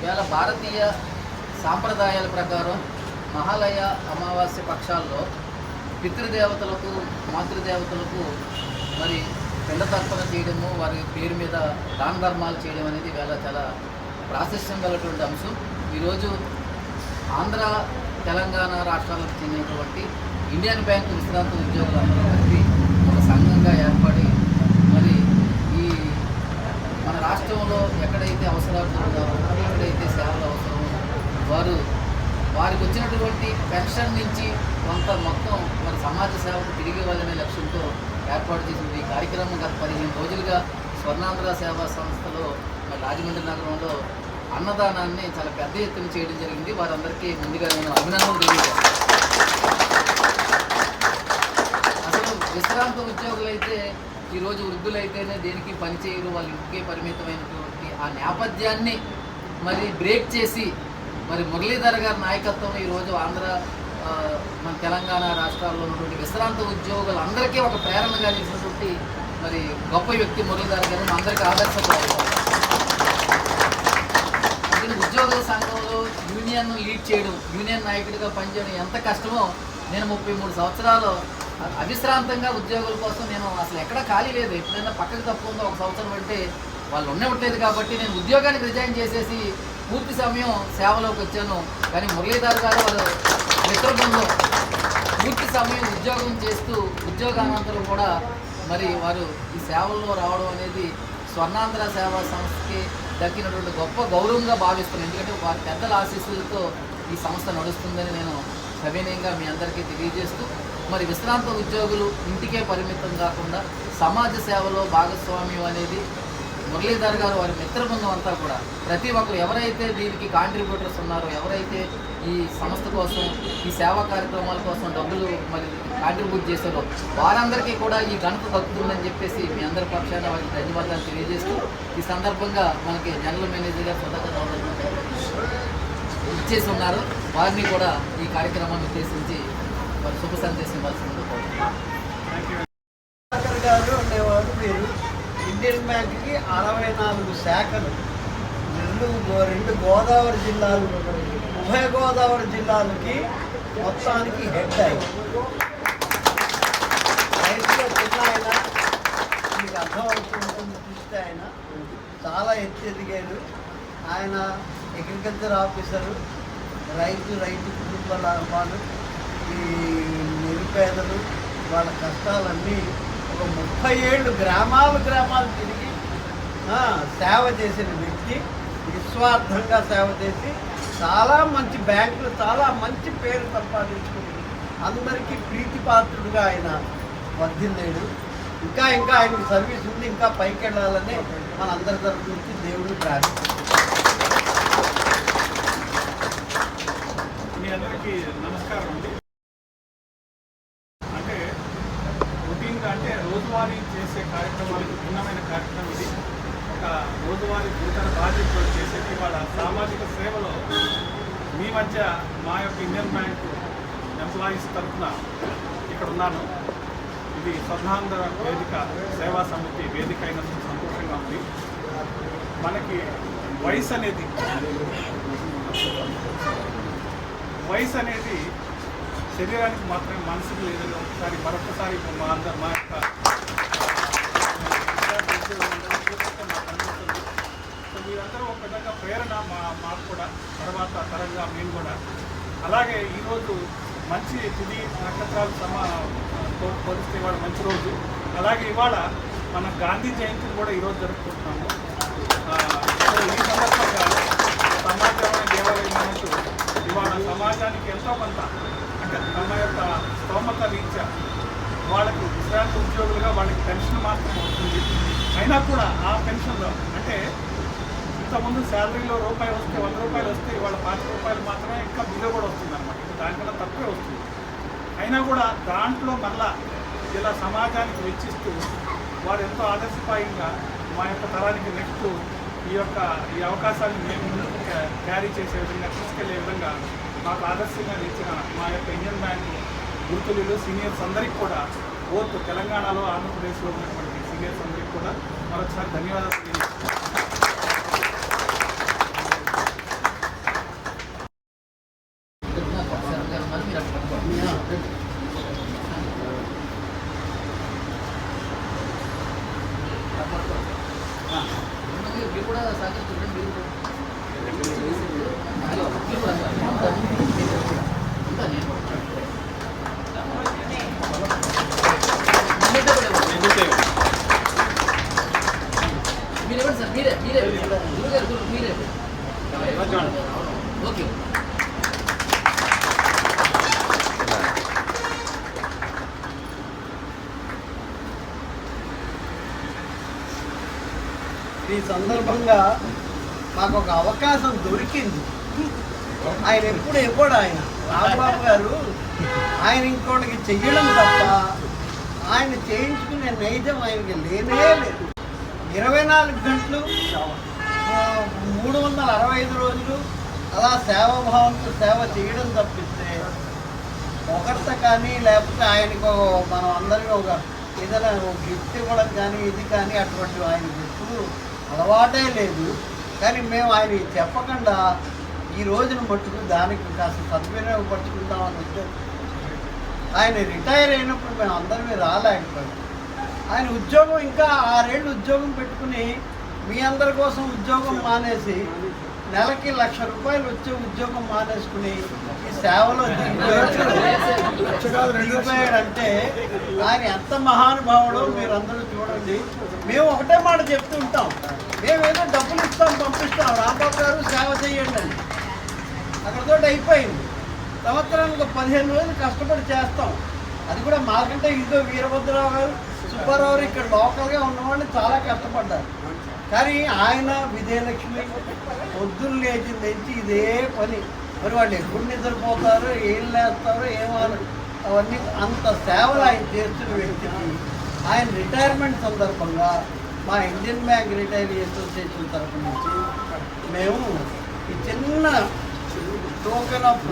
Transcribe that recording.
ఇవాళ భారతీయ సాంప్రదాయాల ప్రకారం మహాలయ అమావాస్య పక్షాల్లో పితృదేవతలకు మాతృదేవతలకు మరి పిండతర్పణ చేయడము వారి పేరు మీద దాన ధర్మాలు చేయడం అనేది వేళ చాలా ప్రాశస్యం గలటువంటి అంశం. ఈరోజు ఆంధ్ర తెలంగాణ రాష్ట్రాలకు చెందినటువంటి ఇండియన్ బ్యాంక్ విశ్రాంత ఉద్యోగులందరూ కలిపి ఒక సంఘంగా ఏర్పడి మరి ఈ మన రాష్ట్రంలో ఎక్కడైతే అవసరాలు ఉన్నారో ఎక్కడైతే సేవలు అవసరం వారు వారికి వచ్చినటువంటి పెన్షన్ నుంచి కొంత మొత్తం మరి సమాజ సేవకు తిరిగి ఇవ్వాలనే లక్ష్యంతో ఏర్పాటు చేసిన ఈ కార్యక్రమం గత పదిహేను రోజులుగా స్వర్ణాంధ్ర సేవా సంస్థలో మరి రాజమండ్రి నగరంలో అన్నదానాన్ని చాలా పెద్ద ఎత్తున చేయడం జరిగింది. వారందరికీ ముందుగా నేను అభినందనలు తెలియజేస్తాను. అసలు విశ్రాంత ఉద్యోగులు అయితే ఈరోజు వృద్ధులైతేనే దేనికి పనిచేయరు వాళ్ళ ఇంటికే పరిమితమైనటువంటి ఆ నేపథ్యాన్ని మరి బ్రేక్ చేసి మరి మురళీధర్ గారి నాయకత్వంలో ఈరోజు ఆంధ్ర మన తెలంగాణ రాష్ట్రాల్లో ఉన్నటువంటి విశ్రాంత ఉద్యోగులందరికీ ఒక ప్రేరణగా చేసినటువంటి మరి గొప్ప వ్యక్తి మురళీధర్ గారు అందరికీ ఆదర్శప్రాయం. అందుకని ఉద్యోగుల సంఘంలో యూనియన్ లీడ్ చేయడం యూనియన్ నాయకుడిగా పనిచేయడం ఎంత కష్టమో నేను ముప్పై మూడు సంవత్సరాలు అవిశ్రాంతంగా ఉద్యోగుల కోసం నేను అసలు ఎక్కడ ఖాళీ లేదు. ఎప్పుడైనా పక్కకు తప్పుకుందో ఒక సంవత్సరం అంటే వాళ్ళు ఉండే ఉండలేదు కాబట్టి నేను ఉద్యోగానికి రిజైన్ చేసేసి పూర్తి సమయం సేవలోకి వచ్చాను. కానీ మురళీధర్ గారు వాళ్ళు మిత్రబృందం. పూర్తి సమయం ఉద్యోగం చేస్తూ ఉద్యోగానంతరం కూడా మరి వారు ఈ సేవల్లో రావడం అనేది స్వర్ణాంధ్ర సేవా సంస్థకి దక్కినటువంటి గొప్ప గౌరవంగా భావిస్తున్నాను. ఎందుకంటే వారి పెద్దల ఆశీస్సులతో ఈ సంస్థ నడుస్తుందని నేను సవినయంగా మీ అందరికీ తెలియజేస్తూ మరి విశ్రాంత ఉద్యోగులు ఇంటికే పరిమితం కాకుండా సమాజ సేవలో భాగస్వామ్యం అనేది మురళీధర్ గారు వారి మిత్ర బృందం అంతా కూడా. ప్రతి ఒక్కరు ఎవరైతే దీనికి కాంట్రిబ్యూటర్స్ ఉన్నారో ఎవరైతే ఈ సంస్థ కోసం ఈ సేవా కార్యక్రమాల కోసం డబ్బులు మరి కాంట్రిబ్యూట్ చేశారో వారందరికీ కూడా ఈ ఘనత దక్కుతుందని చెప్పేసి మీ అందరి పక్షాన వారికి ధన్యవాదాలు తెలియజేస్తూ ఈ సందర్భంగా మనకి జనరల్ మేనేజర్ గారు సుధాకర్ ఇచ్చేసి ఉన్నారు వారిని కూడా ఈ కార్యక్రమాన్ని ఉద్దేశించి మరి శుభ సందేశం ఇవ్వాల్సింది కోరుతున్నాను గారు అనేవారు మీరు ఇండియన్ బ్యాంక్కి అరవై నాలుగు శాఖలు రెండు రెండు గోదావరి జిల్లాలు ఉభయ గోదావరి జిల్లాలకి మొత్తానికి హెడ్ అయ్యి వయసులో చిన్న ఆయన మీకు అర్థమవుతుంది చూస్తే ఆయన చాలా ఎత్తు ఎదిగాడు ఆయన అగ్రికల్చర్ ఆఫీసరు రైతు రైతు కుటుంబ వాళ్ళు ఈ నిరుపేదలు వాళ్ళ కష్టాలన్నీ ఒక ముప్పై ఏళ్ళు గ్రామాలు గ్రామాలు తిరిగి సేవ చేసిన వ్యక్తి నిస్వార్థంగా సేవ చేసి చాలా మంచి బ్యాంకులు చాలా మంచి పేరు సంపాదించుకుని అందరికీ ప్రీతిపాత్రుడుగా ఆయన వర్ధిల్లేడు. ఇంకా ఇంకా ఆయనకు సర్వీస్ ఉంది ఇంకా పైకి వెళ్ళాలని మన అందరి తరఫు నుంచి దేవుడు ప్రార్థిస్తాం మీ అందరికీ నమస్కారం అండి అంటే రొటీన్గా అంటే రోజువారీ చేసే కార్యక్రమాలకు భిన్నమైన కార్యక్రమం ఇది ఒక రోజువారీ నూతన బాధ్యతలు చేసే ఇవాళ సామాజిక సేవలో మీ మధ్య మా యొక్క ఇండియన్ బ్యాంక్ ఎంప్లాయీస్ తరఫున ఇక్కడ ఉన్నాను. ఇది స్వర్ణాంధ్ర వేదిక సేవా సమితి వేదిక అయినందుకు సంతోషంగా ఉంది. మనకి వయసు అనేది వయసు అనేది శరీరానికి మాత్రమే మనసుకు లేదని ఒకసారి మరొకసారి మా అందరు మా యొక్క అందరూ ఒక విధంగా ప్రేరణ మా మాకు కూడా తర్వాత తరంగా మేము కూడా. అలాగే ఈరోజు మంచి తిది నక్షత్రాలు సమా పోలిస్తే ఇవాళ మంచి రోజు. అలాగే ఇవాళ మన గాంధీ జయంతిని కూడా ఈరోజు జరుపుకుంటున్నాము. సో ఈ సందర్భంగా సమాజమైన దేవాలయం అన్నట్టు ఇవాళ సమాజానికి ఎంతో కొంత అంటే తమ యొక్క స్తోమత రీత్యా వాళ్ళకు విశ్రాంతి ఉద్యోగులుగా వాళ్ళకి పెన్షన్ మాత్రం వస్తుంది. అయినా కూడా ఆ పెన్షన్లో అంటే ఇంతకుముందు శాలరీలో రూపాయి వస్తే వంద రూపాయలు వస్తే ఇవాళ పాతి రూపాయలు మాత్రమే ఇంకా బిల్లు కూడా వస్తుంది అనమాట దానికన్నా తక్కువే వస్తుంది. అయినా కూడా దాంట్లో మళ్ళా ఇలా సమాజానికి వెచ్చిస్తూ వారు ఎంతో ఆదర్శపాయంగా మా యొక్క తరానికి నెక్స్ట్ ఈ యొక్క ఈ అవకాశాన్ని మేము ముందుకు క్యారీ చేసే విధంగా తీసుకెళ్ళే విధంగా మాకు ఆదర్శంగా నిలిచిన మా యొక్క ఇండియన్ బ్యాంక్ గుర్తులు సీనియర్స్ అందరికీ కూడా ఓత్ తెలంగాణలో ఆంధ్రప్రదేశ్లో ఉన్నటువంటి సీనియర్స్ అందరికీ కూడా మరొకసారి ధన్యవాదాలు una de ఈ సందర్భంగా మాకు ఒక అవకాశం దొరికింది. ఆయన ఎప్పుడు ఎప్పుడు ఆయన. రాంబాబు గారు ఆయన ఇంకోటికి చెయ్యడం తప్ప ఆయన చేయించుకునే నైజం ఆయనకి లేనే లేదు. ఇరవై నాలుగు గంటలు మూడు వందల అరవై ఐదు రోజులు అలా సేవాభావంతో సేవ చేయడం తప్పిస్తే ఒకరిత కానీ లేకపోతే ఆయనకు మనం అందరికీ ఒక ఏదైనా గిఫ్ట్ ఇవ్వడం కానీ ఇది కానీ అటువంటి ఆయనకి ఎప్పుడు అలవాటే లేదు. కానీ మేము ఆయన చెప్పకుండా ఈ రోజున మట్టుకు దానికి కాస్త సద్వినియోగపరుచుకుందామని ఉద్దేశం ఆయన రిటైర్ అయినప్పుడు మేము అందరమే రాలేకపోయాం ఆయన ఉద్యోగం ఇంకా ఆరేళ్ళు ఉద్యోగం పెట్టుకుని మీ అందరి కోసం ఉద్యోగం మానేసి నెలకి లక్ష రూపాయలు వచ్చే ఉద్యోగం మానేసుకుని ఈ సేవలో దిగిపోయాడు దిగిపోయాడంటే ఆయన ఎంత మహానుభావుడో మీరందరూ చూడండి. మేము ఒకటే మాట చెప్తుంటాం మేమేదో డబ్బులు ఇస్తాం పంపిస్తాం. రాంబాబు గారు సేవ చేయండి అని. అక్కడితో అయిపోయింది. సంవత్సరానికి పదిహేను రోజులు కష్టపడి చేస్తాం. అది కూడా మాకంటే ఇదో వీరభద్రరావు గారు సుబ్బారావు ఇక్కడ లోకల్గా ఉన్నవాళ్ళు చాలా కష్టపడ్డారు. కానీ ఆయన విజయలక్ష్మి పొద్దున్న లేచి తెచ్చి ఇదే పని. మరి వాళ్ళు ఎప్పుడు నిద్రపోతారు ఏం లేస్తారో ఏం అవన్నీ అంత సేవలు ఆయన చేస్తున్న వ్యక్తికి ఆయన రిటైర్మెంట్ సందర్భంగా మా ఇండియన్ బ్యాంక్ రిటైర్ అసోసియేషన్ తరఫు నుంచి మేము ఈ చిన్న టోకెన్ ఆఫ్